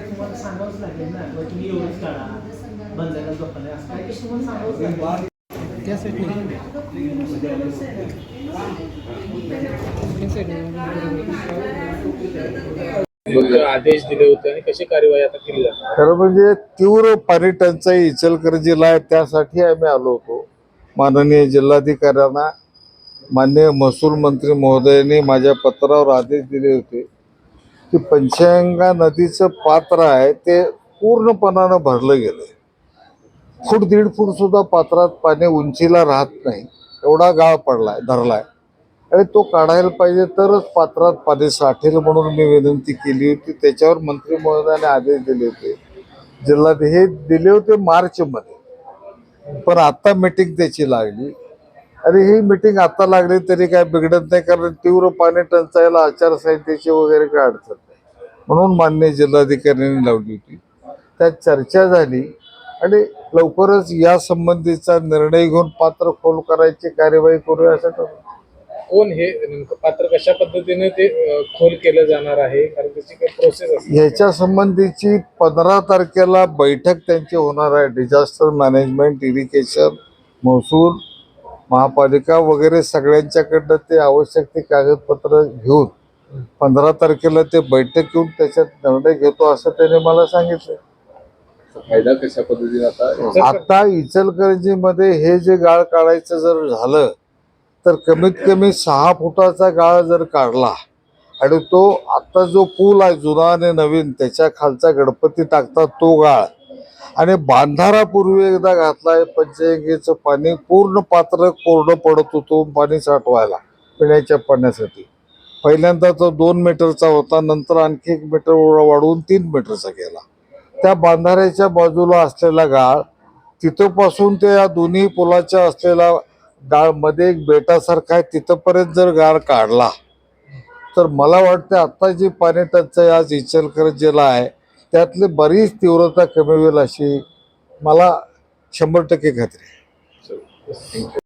तुम्हाला सांगावंच लागेल ना किंवा तुम्ही एवढंच काढा बंधाऱ्याला झोपणे असं काय की तुम्हाला सांगावंच लागेल आदेश दिले होते आणि कशी कार्यवाही आता केली जाते? खरं म्हणजे तीव्र पाणी टंचाई इचलकरंजीला आहे त्यासाठी आम्ही आलो होतो. माननीय जिल्हाधिकाऱ्यांना माननीय महसूल मंत्री महोदयांनी माझ्या पत्रावर आदेश दिले होते की पंचगंगा नदीचं पात्र आहे ते पूर्णपणानं भरलं गेलं फूट दीड फूट सुद्धा पात्रात पाणी उंचीला राहत नाही एवढा गाळ पडलाय धरलाय. आणि तो काढायला पाहिजे तरच पात्रात पाणी साठेल म्हणून मी विनंती केली होती. त्याच्यावर मंत्री महोदयाने आदेश दिले होते. जिल्ह्यात हे दिले होते मार्चमध्ये. पण आता मीटिंग त्याची लागली. आणि ही मीटिंग आता लागली तरी काय बिघडत नाही कारण तीव्र पाणी टंचाईला आचारसंहितेची वगैरे काय अडचण नाही. म्हणून मान्य जिल्हाधिकाऱ्यांनी लावली होती. त्यात चर्चा झाली आणि लवकरच या संबंधीचा निर्णय घेऊन पात्र खोल करायची कार्यवाही करूया असं ठरवलं. कोण हे नेमकं पात्र कशा पद्धतीने ते खोल केलं जाणार आहे? कारण त्याची काही प्रोसेस असते ह्याच्या संबंधीची पंधरा तारखेला बैठक त्यांची होणार आहे. डिझास्टर मॅनेजमेंट इरिगेशन महसूल महापालिका वगैरे सगळ्यांच्याकडनं ते आवश्यक ते कागदपत्र घेऊन पंधरा तारखेला ते बैठक घेऊन त्याच्यात निर्णय घेतो असं त्याने मला सांगितलं फायदा कशा पद्धतीने आता? आता इचलकरंजीमध्ये हे जे गाळ काढायचं जर झालं तर कमीत कमी सहा फुटाचा गाळ जर काढला आणि तो आता जो पूल आहे जुना आणि नवीन त्याच्या खालचा गणपती टाकतात तो गाळ. आणि बांधारा पूर्वी एकदा घातलाय पंचगंगेचं पाणी पूर्ण पात्र कोरडं पडत होतो पाणी साठवायला पिण्याच्या पाण्यासाठी. पहिल्यांदा तो दोन मीटरचा होता नंतर आणखी एक मीटर वाढवून तीन मीटरचा गेला. त्या बांधाऱ्याच्या बाजूला असलेला गाळ तिथंपासून ते या दोन्ही पुलाच्या असलेला गाळमध्ये एक बेटासारखा आहे तिथपर्यंत जर गाळ काढला तर मला वाटतं आता जी पाणी टंचाई आज इचलकरंजीला आहे त्यातली बरीच तीव्रता कमी होईल अशी मला शंभर टक्के खात्री आहे.